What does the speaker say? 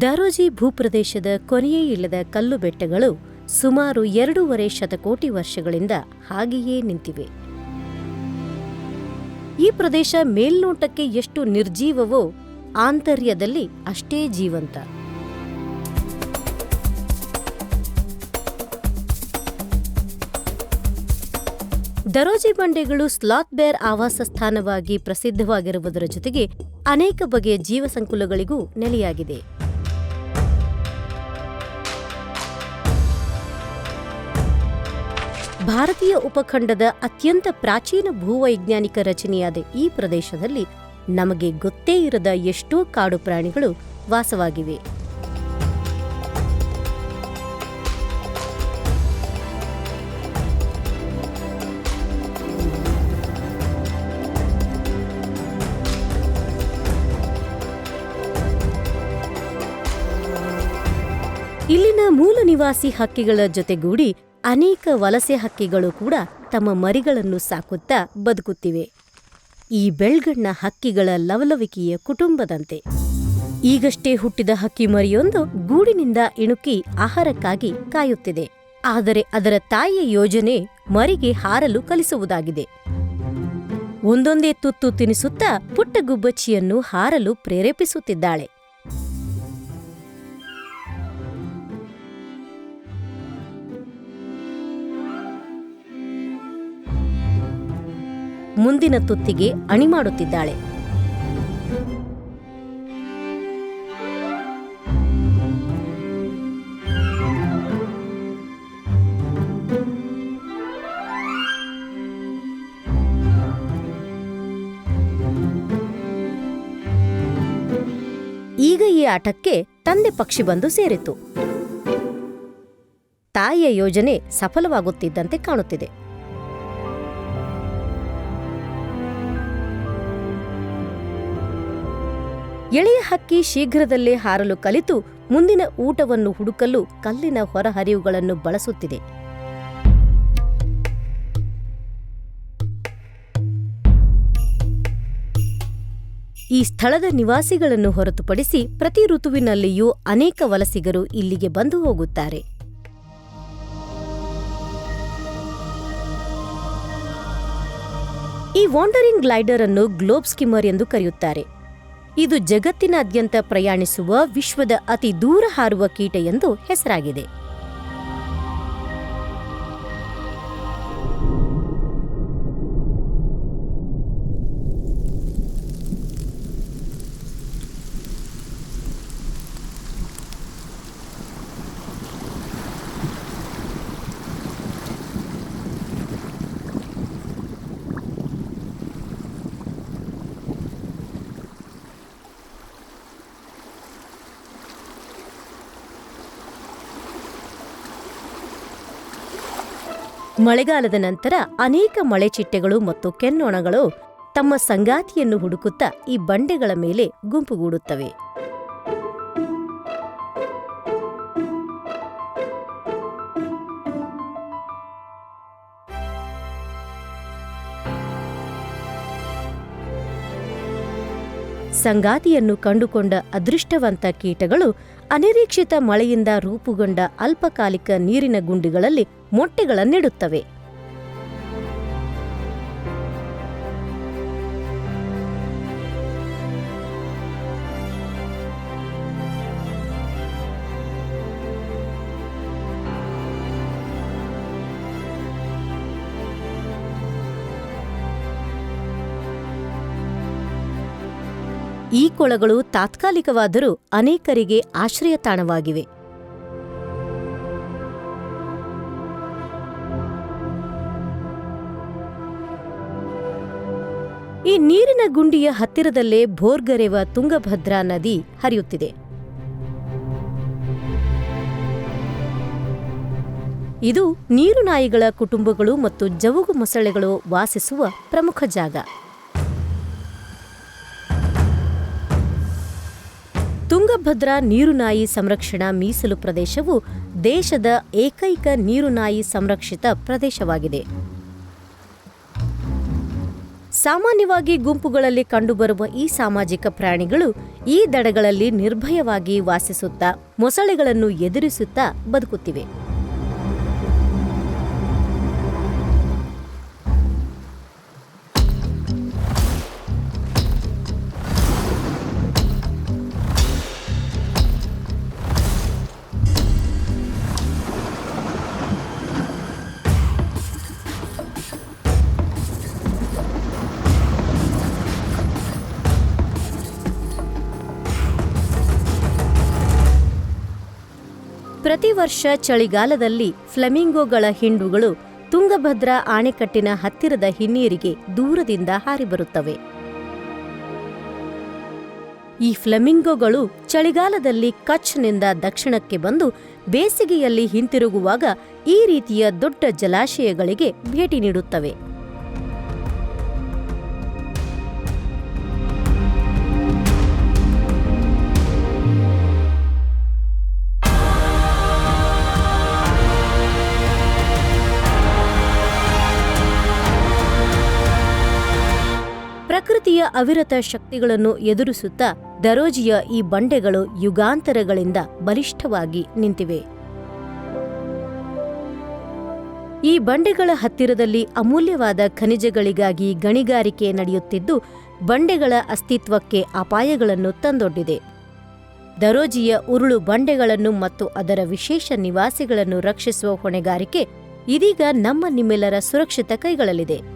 ದರೋಜಿ ಭೂಪ್ರದೇಶದ ಕೊನೆಯೇ ಇಲ್ಲದ ಕಲ್ಲು ಬೆಟ್ಟಗಳು ಸುಮಾರು ಎರಡೂವರೆ ಶತಕೋಟಿ ವರ್ಷಗಳಿಂದ ಹಾಗೆಯೇ ನಿಂತಿವೆ. ಈ ಪ್ರದೇಶ ಮೇಲ್ನೋಟಕ್ಕೆ ಎಷ್ಟು ನಿರ್ಜೀವವೋ ಆಂತರ್ಯದಲ್ಲಿ ಅಷ್ಟೇ ಜೀವಂತ. ದರೋಜಿ ಬಂಡೆಗಳು ಸ್ಲಾತ್ ಬೇರ್ ಆವಾಸ ಸ್ಥಾನವಾಗಿ ಪ್ರಸಿದ್ಧವಾಗಿರುವುದರ ಜೊತೆಗೆ ಅನೇಕ ಬಗೆಯ ಜೀವಸಂಕುಲಗಳಿಗೂ ನೆಲೆಯಾಗಿದೆ. ಭಾರತೀಯ ಉಪಖಂಡದ ಅತ್ಯಂತ ಪ್ರಾಚೀನ ಭೂವೈಜ್ಞಾನಿಕ ರಚನೆಯಾದ ಈ ಪ್ರದೇಶದಲ್ಲಿ ನಮಗೆ ಗೊತ್ತೇ ಇರದ ಎಷ್ಟೋ ಕಾಡು ಪ್ರಾಣಿಗಳು ವಾಸವಾಗಿವೆ. ಇಲ್ಲಿನ ಮೂಲ ನಿವಾಸಿ ಹಕ್ಕಿಗಳ ಜೊತೆಗೂಡಿ ಅನೇಕ ವಲಸೆ ಹಕ್ಕಿಗಳು ಕೂಡ ತಮ್ಮ ಮರಿಗಳನ್ನು ಸಾಕುತ್ತಾ ಬದುಕುತ್ತಿವೆ. ಈ ಬೆಳ್ಗಣ್ಣ ಹಕ್ಕಿಗಳ ಲವಲವಿಕೆಯ ಕುಟುಂಬದಂತೆ. ಈಗಷ್ಟೇ ಹುಟ್ಟಿದ ಹಕ್ಕಿ ಮರಿಯೊಂದು ಗೂಡಿನಿಂದ ಇಣುಕಿ ಆಹಾರಕ್ಕಾಗಿ ಕಾಯುತ್ತಿದೆ. ಆದರೆ ಅದರ ತಾಯಿಯ ಯೋಜನೆ ಮರಿಗೆ ಹಾರಲು ಕಲಿಸುವುದಾಗಿದೆ. ಒಂದೊಂದೇ ತುತ್ತು ತಿನಿಸುತ್ತಾ ಪುಟ್ಟ ಗುಬ್ಬಚ್ಚಿಯನ್ನು ಹಾರಲು ಪ್ರೇರೇಪಿಸುತ್ತಿದ್ದಾಳೆ. ಮುಂದಿನ ತುತ್ತಿಗೆ ಅಣಿ ಮಾಡುತ್ತಿದ್ದಾಳೆ ಈಗ ಈ ಆಟಕ್ಕೆ ತಂದೆ ಪಕ್ಷಿ ಬಂದು ಸೇರಿತು. ತಾಯಿಯ ಯೋಜನೆ ಸಫಲವಾಗುತ್ತಿದ್ದಂತೆ ಕಾಣುತ್ತಿದೆ. ಎಳೆಯ ಹಕ್ಕಿ ಶೀಘ್ರದಲ್ಲೇ ಹಾರಲು ಕಲಿತು ಮುಂದಿನ ಊಟವನ್ನು ಹುಡುಕಲು ಕಲ್ಲಿನ ಹೊರಹರಿವುಗಳನ್ನು ಬಳಸುತ್ತಿದೆ. ಈ ಸ್ಥಳದ ನಿವಾಸಿಗಳನ್ನು ಹೊರತುಪಡಿಸಿ ಪ್ರತಿ ಋತುವಿನಲ್ಲಿಯೂ ಅನೇಕ ವಲಸಿಗರು ಇಲ್ಲಿಗೆ ಬಂದು ಹೋಗುತ್ತಾರೆ. ಈ ವಾಂಡರಿಂಗ್ ಗ್ಲೈಡರ್ ಅನ್ನು ಗ್ಲೋಬ್ ಸ್ಕಿಮ್ಮರ್ ಎಂದು ಕರೆಯುತ್ತಾರೆ. ಇದು ಜಗತ್ತಿನಾದ್ಯಂತ ಪ್ರಯಾಣಿಸುವ ವಿಶ್ವದ ಅತಿ ದೂರ ಹಾರುವ ಕೀಟ ಎಂದು ಹೆಸರಾಗಿದೆ. ಮಳೆಗಾಲದ ನಂತರ ಅನೇಕ ಮಳೆಚಿಟ್ಟೆಗಳು ಮತ್ತು ಕೆನ್ನೊಣಗಳು ತಮ್ಮ ಸಂಗಾತಿಯನ್ನು ಹುಡುಕುತ್ತಾ ಈ ಬಂಡೆಗಳ ಮೇಲೆ ಗುಂಪುಗೂಡುತ್ತವೆ ಸಂಗಾತಿಯನ್ನು ಕಂಡುಕೊಂಡ ಅದೃಷ್ಟವಂತ ಕೀಟಗಳು ಅನಿರೀಕ್ಷಿತ ಮಳೆಯಿಂದ ರೂಪುಗೊಂಡ ಅಲ್ಪಕಾಲಿಕ ನೀರಿನ ಗುಂಡಿಗಳಲ್ಲಿ ಮೊಟ್ಟೆಗಳನ್ನಿಡುತ್ತವೆ. ಈ ಕೊಳಗಳು ತಾತ್ಕಾಲಿಕವಾದರೂ ಅನೇಕರಿಗೆ ಆಶ್ರಯ ತಾಣವಾಗಿವೆ ಈ ನೀರಿನ ಗುಂಡಿಯ ಹತ್ತಿರದಲ್ಲೇ ಭೋರ್ಗರೆವ ತುಂಗಭದ್ರಾ ನದಿ ಹರಿಯುತ್ತಿದೆ. ಇದು ನೀರು ನಾಯಿಗಳ ಕುಟುಂಬಗಳು ಮತ್ತು ಜವುಗು ಮೊಸಳೆಗಳು ವಾಸಿಸುವ ಪ್ರಮುಖ ಜಾಗ. ತುಂಗಭದ್ರಾ ನೀರುನಾಯಿ ಸಂರಕ್ಷಣಾ ಮೀಸಲು ಪ್ರದೇಶವು ದೇಶದ ಏಕೈಕ ನೀರುನಾಯಿ ಸಂರಕ್ಷಿತ ಪ್ರದೇಶವಾಗಿದೆ. ಸಾಮಾನ್ಯವಾಗಿ ಗುಂಪುಗಳಲ್ಲಿ ಕಂಡುಬರುವ ಈ ಸಾಮಾಜಿಕ ಪ್ರಾಣಿಗಳು ಈ ದಡಗಳಲ್ಲಿ ನಿರ್ಭಯವಾಗಿ ವಾಸಿಸುತ್ತಾ ಮೊಸಳೆಗಳನ್ನು ಎದುರಿಸುತ್ತಾ ಬದುಕುತ್ತಿವೆ. ಪ್ರತಿ ವರ್ಷ ಚಳಿಗಾಲದಲ್ಲಿ ಫ್ಲೆಮಿಂಗೋಗಳ ಹಿಂಡುಗಳು ತುಂಗಭದ್ರಾ ಆಣೆಕಟ್ಟಿನ ಹತ್ತಿರದ ಹಿನ್ನೀರಿಗೆ ದೂರದಿಂದ ಹಾರಿಬರುತ್ತವೆ. ಈ ಫ್ಲೆಮಿಂಗೋಗಳು ಚಳಿಗಾಲದಲ್ಲಿ ಕಚ್ನಿಂದ ದಕ್ಷಿಣಕ್ಕೆ ಬಂದು ಬೇಸಿಗೆಯಲ್ಲಿ ಹಿಂತಿರುಗುವಾಗ ಈ ರೀತಿಯ ದೊಡ್ಡ ಜಲಾಶಯಗಳಿಗೆ ಭೇಟಿ ನೀಡುತ್ತವೆ. ಪ್ರಕೃತಿಯ ಅವಿರತ ಶಕ್ತಿಗಳನ್ನು ಎದುರಿಸುತ್ತಾ ದರೋಜಿಯ ಈ ಬಂಡೆಗಳು ಯುಗಾಂತರಗಳಿಂದ ಬಲಿಷ್ಠವಾಗಿ ನಿಂತಿವೆ. ಈ ಬಂಡೆಗಳ ಹತ್ತಿರದಲ್ಲಿ ಅಮೂಲ್ಯವಾದ ಖನಿಜಗಳಿಗಾಗಿ ಗಣಿಗಾರಿಕೆ ನಡೆಯುತ್ತಿದ್ದು, ಬಂಡೆಗಳ ಅಸ್ತಿತ್ವಕ್ಕೆ ಅಪಾಯಗಳನ್ನು ತಂದೊಡ್ಡಿದೆ. ದರೋಜಿಯ ಉರುಳು ಬಂಡೆಗಳನ್ನು ಮತ್ತು ಅದರ ವಿಶೇಷ ನಿವಾಸಿಗಳನ್ನು ರಕ್ಷಿಸುವ ಹೊಣೆಗಾರಿಕೆ ಇದೀಗ ನಮ್ಮ ನಿಮ್ಮೆಲ್ಲರ ಸುರಕ್ಷಿತ ಕೈಗಳಲ್ಲಿದೆ.